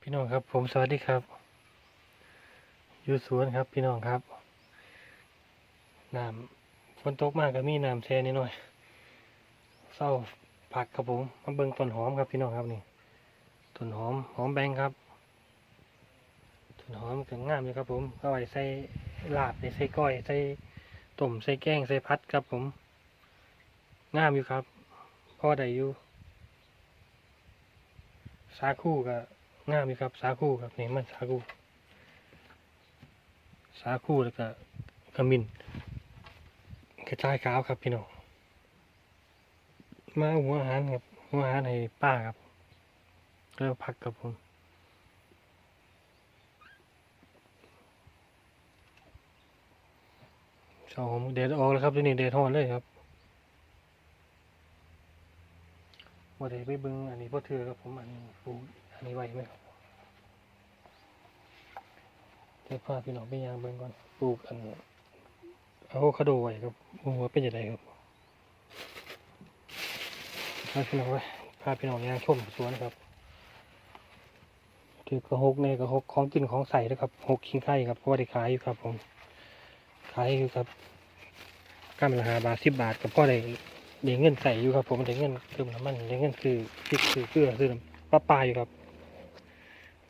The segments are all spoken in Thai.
พี่น้องครับ ผมสวัสดีครับอยู่สวนครับพี่น้องครับน้ำฝนตกมากก็มีน้ำแช่นิดหน่อยเศร้าผักครับผมมาเบิ่งต้นหอมครับพี่น้องครับนี่ต้นหอมหอมแบงครับต้นหอมก็งามเลยครับผมก็ไว้ใส่ลาบใส่ก้อยใส่ต้มใส่แกงใส่พัดครับผมงามอยู่ครับพ่อได้อยู่สาคูก็ งามอยู่ครับ สาคูครับนี่มันสาคู สาคูแล้วก็ขมิ้นกระจายขาวครับพี่น้องมาหัวอาหารครับหัวอาหารให้ป้าครับแล้วพักกับผมสองเดดออกแล้วครับที่นี่เดดฮอนเลยครับว่าได้ไปเบิ้งอันนี้พ่อเธอครับผมอันนี้ฟู นี้ไว้ไหมครับเดี๋ยวพาพี่น้องไปยางเบิ่งก่อนปลูกอันเอะโวคาโดไว้ครับโอ้โหเป็นยังไงครับพาพี่น้องไปพาพี่น้องยางชมสวนครับถือกระหกในกระหกของกินของใส่นะครับหกขิงไข่ครับเพราะว่าได้ขายอยู่ครับผมขายอยู่ครับกำละหาบาทสิบบาทกับพ่อได้ได้เงินใส่อยู่ครับผมได้เงินเติมน้ำมันได้เงินคือพริกคือเกลือซื้อปลาปลาอยู่ครับ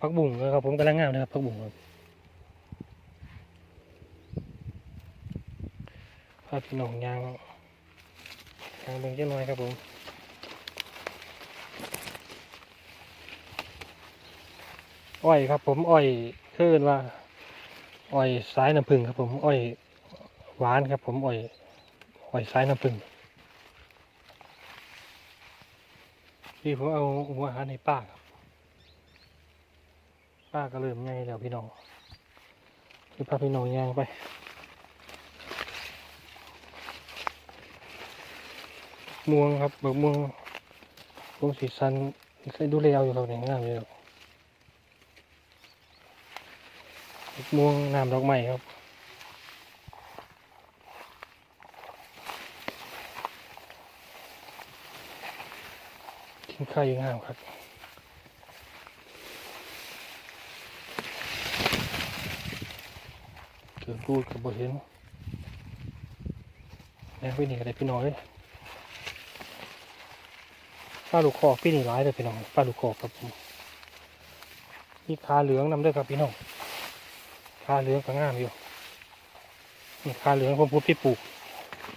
ผักบุ้งนะครับผมกำลังงามนะครับผักบุ้งครับพาพี่น้องยางยางเบิ่งเจ้าน้อยครับผมอ้อยครับ ผมอ้อยเคื่อนว่าอ้อยสายน้ำผึ้งครับ ผมอ้อยหวานครับ ผมอ้อยอ้อยสายน้ำผึ้งที่ผมเอาหัวอาหารให้ป้าครับ ป้าก็เริ่มง่ายแล้วพี่น้องคือพาพี่น้องยางไปม่วงครับเบิกม่วงม่วงสีสันใส่ดูแลเอาอยู่ครับเนี่ยงามเลยครับเบิกม่วงน้ำดอกไม้ครับกินข้าวยังงามครับ เกิดพูดกับบเห็นแล้วไปนี่ก็ได้พี่น้อยปลาลูกคอพี่นี่ร้ายเลยพี่น้องปลาลูกคอครับผมมีขาเหลืองนำด้วยครับพี่น้องขาเหลืองก็งามอยู่นี่ขาเหลืองผมพูดพี่ปลูก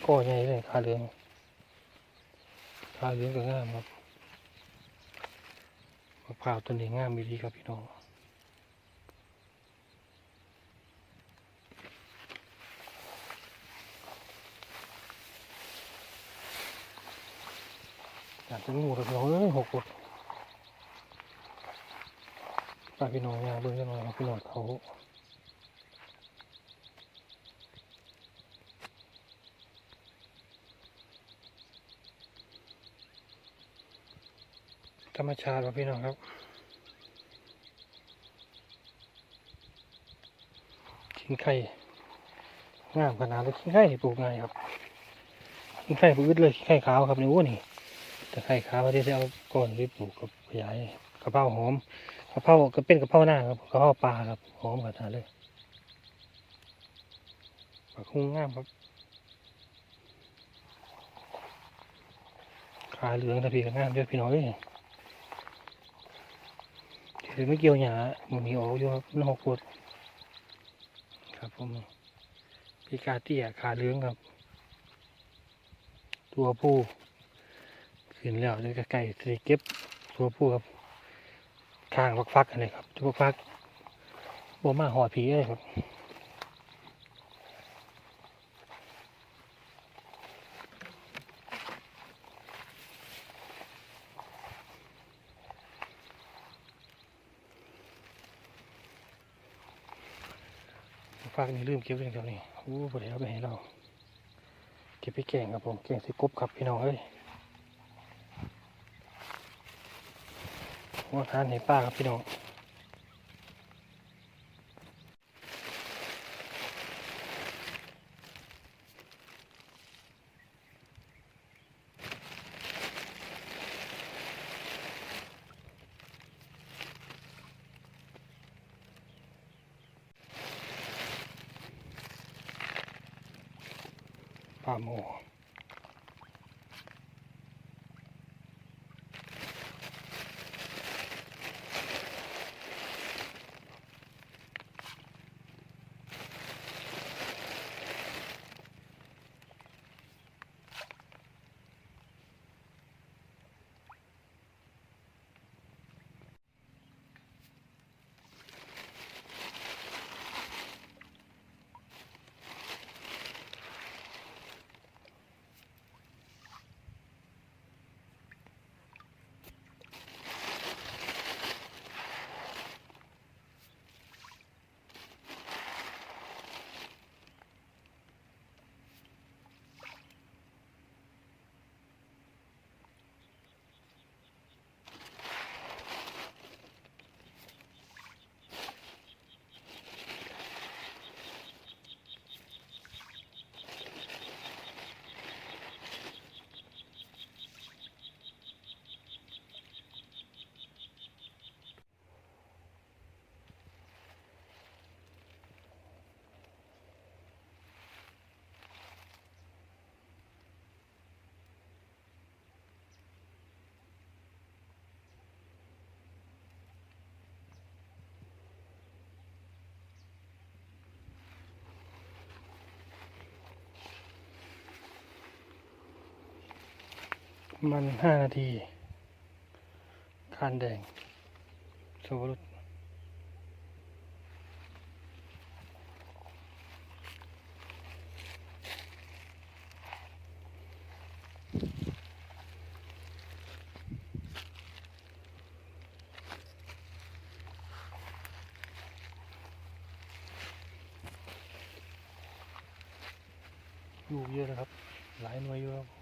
ก็ใหญ่เลยขาเหลืองขาเหลืองก็งามครับมะพร้าวต้นนี้งามดีครับพี่น้อง อยากจะงูกับเราเอ้ยหกคนฝาพี่น้องยาเบิ่งกันหน่อยพี่น้องเขาธรรมชาติครับพี่น้องครับขิงไข่งามขนาดเลยขิงไข่ปลูกง่ายครับขิงไข่ปลูกอึดเลยขิงไข่ขาวครับนี่โอ้นี่ะไคร้ขาวที่จะเอาก้อนไปปลูกกับขยายกระเพราหอมกระเพราก็เป็นกระเพราหน้าครับกระเพราปลาครับหอมขนาดเลยผักคุ้งงามครับขาเหลืองตะพีกับงามเยอะพี่น้อยถือไม่เกี่ยวหยามันมีออกอยู่ครับนอกปวดครับผมพีกาเตี้ยขาเหลืองครับ ตัวผู้ ขึ้นแล้วจะใกล้ๆสิเก็บตัวผู้ครับ ข้างฟักๆกันเลยครับตัวฟักบัวมาหอดผีเลยครับฟักนี่ลืมเก็บเรื่องเดียวนี่โอ้บ่ได้เอาไปให้เรา เก็บไปแกงครับผม แกงสิกบครับพี่น้องเอ้ย หัวทานเห็ป้าครับพี่น้องปลาหมู มันห้านาทีคานแดงสวรุตลูกเยอะนะครับ หลายหน่วยอยู่ครับ